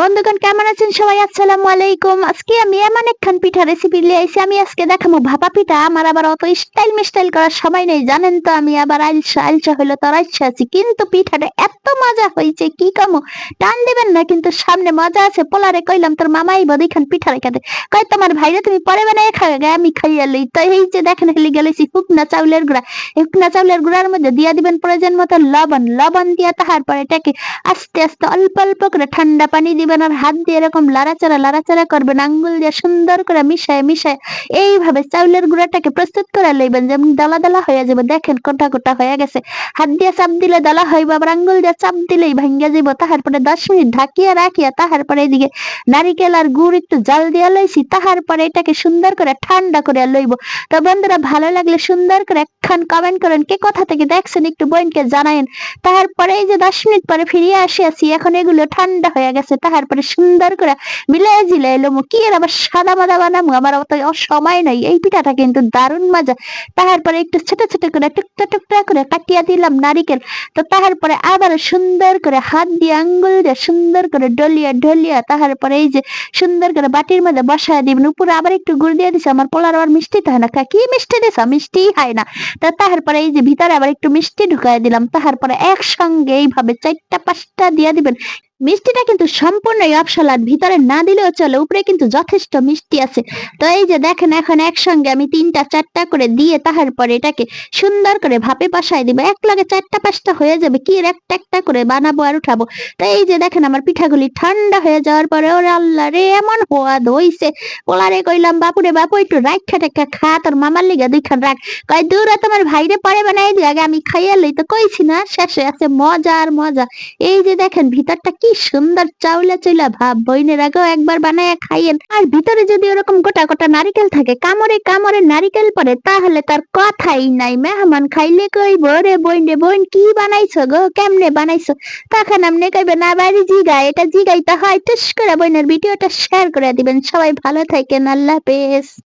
বন্ধুগণ, কেমন আছেন সবাই? আসসালামু আলাইকুম। আজকে আমি এমন একখান পিঠা রেসিপি নিয়ে আইছি। আমি আজকে দেখাবো ভাপা পিঠা। আমার আবার অত স্টাইল মিস্টাইল করার সময় নেই, জানেন তো? আমি আবার আলসা আলসা হইল তো আলসা আছি। কিন্তু পিঠাটা এত মজা হয়েছে কি কামো? টান দিবেন না, কিন্তু সামনে মজা আছে। পোলারে কইলাম, তোর মামাই বদি খান পিঠা রেখে দে। কয়, তোমার ভাইরে তুমি পরে বানাই খাবে গে, আমি খাইয়া লই। তো এই যে দেখেন হেলি গেলেছি শুকনা চাউলের গুঁড়া। শুকনা চাউলের গুঁড়ার মধ্যে দিয়া দিবেন প্রয়োজন মতো লবণ। লবণ দিয়া তাহার পরে এটাকে আস্তে আস্তে অল্প অল্প করে ঠান্ডা পানি দিবেন আর হাত দিয়ে এরকম লাড়াচাড়া লাড়াচাড়া করবেন আঙ্গুল দিয়ে সুন্দর করে মিশায় মিশায়, এইভাবে চাউলের গুঁড়াটাকে প্রস্তুত করে লইবেন, যেমন দালা দালা হয়ে যাবে, দেখেন কোটা কোটা হয়ে গেছে। হাত দিয়ে চাপ দিলে দালা হইব, আবার আঙ্গুল দিয়ে চাপ দিলেই ভাঙ্গা যাব তাহার পরে দশ মিনিট ঢাকিয়া রাখিয়া তাহার পরে এদিকে নারিকেল আর গুড় একটু জাল দিয়া লইছি, তাহার পরে এটাকে সুন্দর করে ঠান্ডা করে লইব। তো বন্ধুরা, ভালো লাগলে সুন্দর করে একখান কমেন্ট করেন, কে কোথা থেকে দেখছেন, একটু বোনকে জানায়েন। তারপরে এই যে দশ মিনিট পরে ফিরিয়ে আসিয়াছি, এখন এগুলো ঠান্ডা হয়ে গেছে। তারপরে সুন্দর করে মিলাই জিলাই এলো কি এর আবার সাদা মাদা বানাবো আমার অত সময় নাই। এই পিঠাটা কিন্তু দারুণ মজা। তারপরে একটু ছোট ছোট করে টুকটা টুকটা করে কাটিয়া দিলাম নারিকেল। তো তারপরে আবার সুন্দর করে হাত দিয়ে আঙ্গুল দিয়ে সুন্দর করে ডলিয়া ডলিয়া। তারপরে এই যে সুন্দর করে বাটির মধ্যে বসায় দিবেন। উপরে আবার একটু গুড় দিয়ে দিছে। আমার পোলার আবার মিষ্টি তো হয় না। কি মিষ্টি দিছ? মিষ্টি হয় না। তো তারপরে এই যে ভিতরে আবার একটু মিষ্টি ঢুকাই দিলাম তারপরে একসঙ্গে এইভাবে চারটা, পাঁচটা দিয়া দিবেন। মিষ্টিটা কিন্তু সম্পূর্ণই অপশনাল ভিতরে না দিলেও চলে, উপরে কিন্তু যথেষ্ট মিষ্টি আছে। তো এই যে দেখেন, এখন একসঙ্গে আমি তিনটা, চারটা করে দিয়ে তাহার পরে এটাকে সুন্দর করে ভাপে বসাই দিব। এক লগে চারটা, পাঁচটা হয়ে যাবে, কি একটা একটা করে বানাবো আর উঠাবো? তো এই যে দেখেন, আমার পিঠাগুলি ঠান্ডা হয়ে যাওয়ার পরে ওরে আল্লাহ রে, এমন হওয়া ধইছে ওলারে কইলাম, বাপুরে বাপু, একটু রাখা টেখা খা, তোর মামার লিগা দুইখান রাখ। কয়, দূর তোমার ভাইরে পরে বানাই দিয়ে আগে আমি খাইয়া লই। তো কইছি না, শেষে আছে মজা আর মজা। এই যে দেখেন, ভিতরটা কি সুন্দর চাউলা চুলা ভাব বইনের আগেও একবার বানায় খাইয়েন। আর ভিতরে যদি ওরকম গোটা গোটা নারিকেল থাকে, কামড়ে কামড়ে নারিকেল পরে তাহলে তার কথাই নাই। মেহমান খাইলে কই রে বইন রে বইন, কি বানাইছো গো? কেমনে বানাইছো? তখন আপনি কইবেন না বাড়ি জিগা এটা জিগাইতে হয়। টুস করে বইনের ভিডিওটা শেয়ার করে দিবেন। সবাই ভালো থাকেন, আল্লাহ হাফেজ।